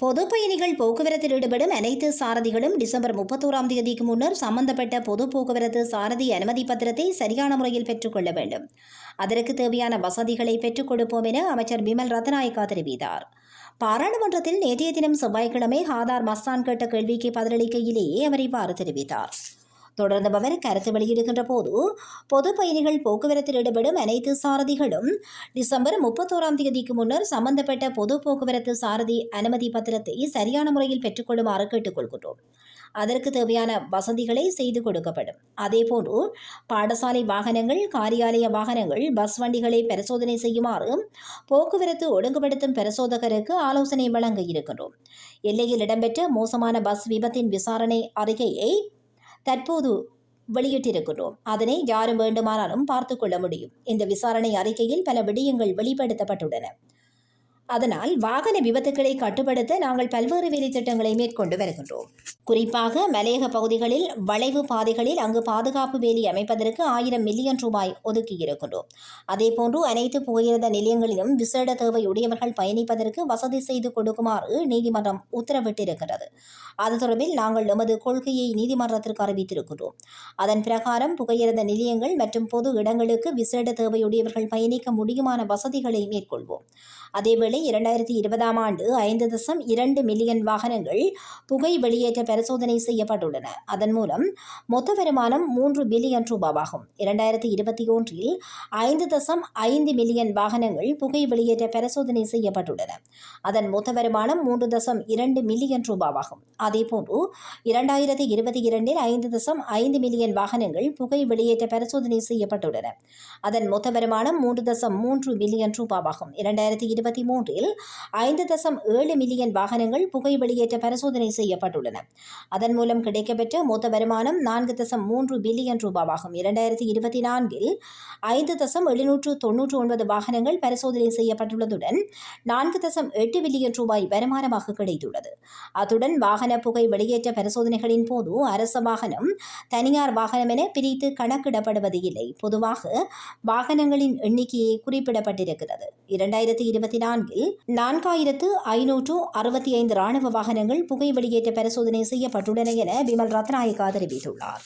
பொது பயணிகள் போக்குவரத்தில் ஈடுபடும் அனைத்து சாரதிகளும் டிசம்பர் முப்பத்தோராம் தேதிக்கு முன்னர் சம்பந்தப்பட்ட பொது போக்குவரத்து சாரதி அனுமதி பத்திரத்தை சரியான முறையில் பெற்றுக்கொள்ள வேண்டும். அதற்கு தேவையான வசதிகளை பெற்றுக் கொடுப்போம் என அமைச்சர் பிமல் ரத்நாயக்கா தெரிவித்தார். பாராளுமன்றத்தில் நேற்றைய தினம் செவ்வாய்க்கிழமை ஹாதார் மஸ்தான் கேட்ட கேள்விக்கு பதிலளிக்கையிலேயே அவர் இவ்வாறு தெரிவித்தார். தொடர்ந்து அவர் கருத்து வெளியிடுகின்ற போது பொது பயணிகள் போக்குவரத்தில் ஈடுபடும் அனைத்து சாரதிகளும் டிசம்பர் முப்பத்தோராம் தேதிக்கு முன்னர் சம்பந்தப்பட்ட பொது போக்குவரத்து சாரதி அனுமதி பத்திரத்தை சரியான முறையில் பெற்றுக்கொள்ளுமாறு கேட்டுக்கொள்கின்றோம். அதற்கு தேவையான வசதிகளை செய்து கொடுக்கப்படும். அதேபோன்று பாடசாலை வாகனங்கள் காரியாலய வாகனங்கள் பஸ் வண்டிகளை பரிசோதனை செய்யுமாறு போக்குவரத்து ஒழுங்குபடுத்தும் பரிசோதகருக்கு ஆலோசனை வழங்க இருக்கின்றோம். எல்லையில் இடம்பெற்ற மோசமான பஸ் விபத்தின் விசாரணை அறிக்கையை தற்போது வெளியிட்டிருக்கிறோம் அதனை யாரும் வேண்டுமானாலும் பார்த்து கொள்ள முடியும். இந்த விசாரணை அறிக்கையில் பல விடயங்கள் வெளிப்படுத்தப்பட்டுள்ளன. அதனால் வாகன விபத்துக்களை கட்டுப்படுத்த நாங்கள் பல்வேறு வேலை திட்டங்களை மேற்கொண்டு வருகின்றோம். குறிப்பாக மலையக பகுதிகளில் வளைவு பாதைகளில் அங்கு பாதுகாப்பு வேலி அமைப்பதற்கு ஆயிரம் மில்லியன் ரூபாய் ஒதுக்கியிருக்கின்றோம். அதேபோன்று அனைத்து புகையிரத நிலையங்களிலும் விசேட தேவை உடையவர்கள் பயணிப்பதற்கு வசதி செய்து கொடுக்குமாறு நீதிமன்றம் உத்தரவிட்டிருக்கிறது அது தொடர்பில் நாங்கள் எமது கொள்கையை நீதிமன்றத்திற்கு அறிவித்திருக்கிறோம் அதன் பிரகாரம் புகையிரத நிலையங்கள் மற்றும் பொது இடங்களுக்கு விசேட தேவையுடையவர்கள் பயணிக்க முடியுமான வசதிகளை மேற்கொள்வோம். அதேவேளை இரண்டாயிரத்தி இருபதாம் ஆண்டு ஐந்து தசம் இரண்டு மில்லியன் வாகனங்கள் புகை வெளியேற்ற பரிசோதனை செய்யப்பட்டுள்ளன. அதன் மூலம் மொத்த வருமானம் மூன்று பில்லியன் ரூபாவாகும். இரண்டாயிரத்தி இருபத்தி ஒன்றில் ஐந்து தசம் ஐந்து மில்லியன் வாகனங்கள் புகை வெளியேற்ற பரிசோதனை செய்யப்பட்டுள்ளன. அதன் மொத்த வருமானம் மூன்று தசம் இரண்டு மில்லியன் ரூபாவாகும். அதேபோன்று இரண்டாயிரத்தி இருபத்தி இரண்டில் ஐந்து தசம் ஐந்து மில்லியன் வாகனங்கள் புகை வெளியேற்ற பரிசோதனை செய்யப்பட்டுள்ளன. அதன் மொத்த வருமானம் மூன்று தசம் மூன்று மில்லியன் ரூபாவாகும். இரண்டாயிரத்தி இருபத்தி மூன்று ஒன்றில் ஐந்து தசம் ஏழு மில்லியன் வாகனங்கள் புகை வெளியேற்ற பரிசோதனை செய்யப்பட்டுள்ளன. அதன் மூலம் கிடைக்கப்பெற்ற மொத்த வருமானம் நான்கு தசம் மூன்று பில்லியன் ரூபாவாகும். இரண்டாயிரத்தி இருபத்தி நான்கில் ஐந்து தசம் எழுநூற்று தொன்னூற்று ஒன்பது வாகனங்கள் பரிசோதனை செய்யப்பட்டுள்ளதுடன் நான்கு தசம் எட்டு பில்லியன் ரூபாய் வருமானமாக கிடைத்துள்ளது. அத்துடன் வாகன புகை வெளியேற்ற பரிசோதனைகளின் போது அரச வாகனம் தனியார் வாகனம் என பிரித்து கணக்கிடப்படுவது இல்லை. பொதுவாக வாகனங்களின் எண்ணிக்கையை குறிப்பிடப்பட்டிருக்கிறது. இரண்டாயிரத்தி இருபத்தி நான்கு நான்கில் நான்காயிரத்து ஐநூற்று அறுபத்தி ஐந்து ராணுவ வாகனங்கள் புகை வெளியேற்ற பரிசோதனை செய்யப்பட்டுள்ளன என பிமல் ரத்நாயக்கா தெரிவித்துள்ளார்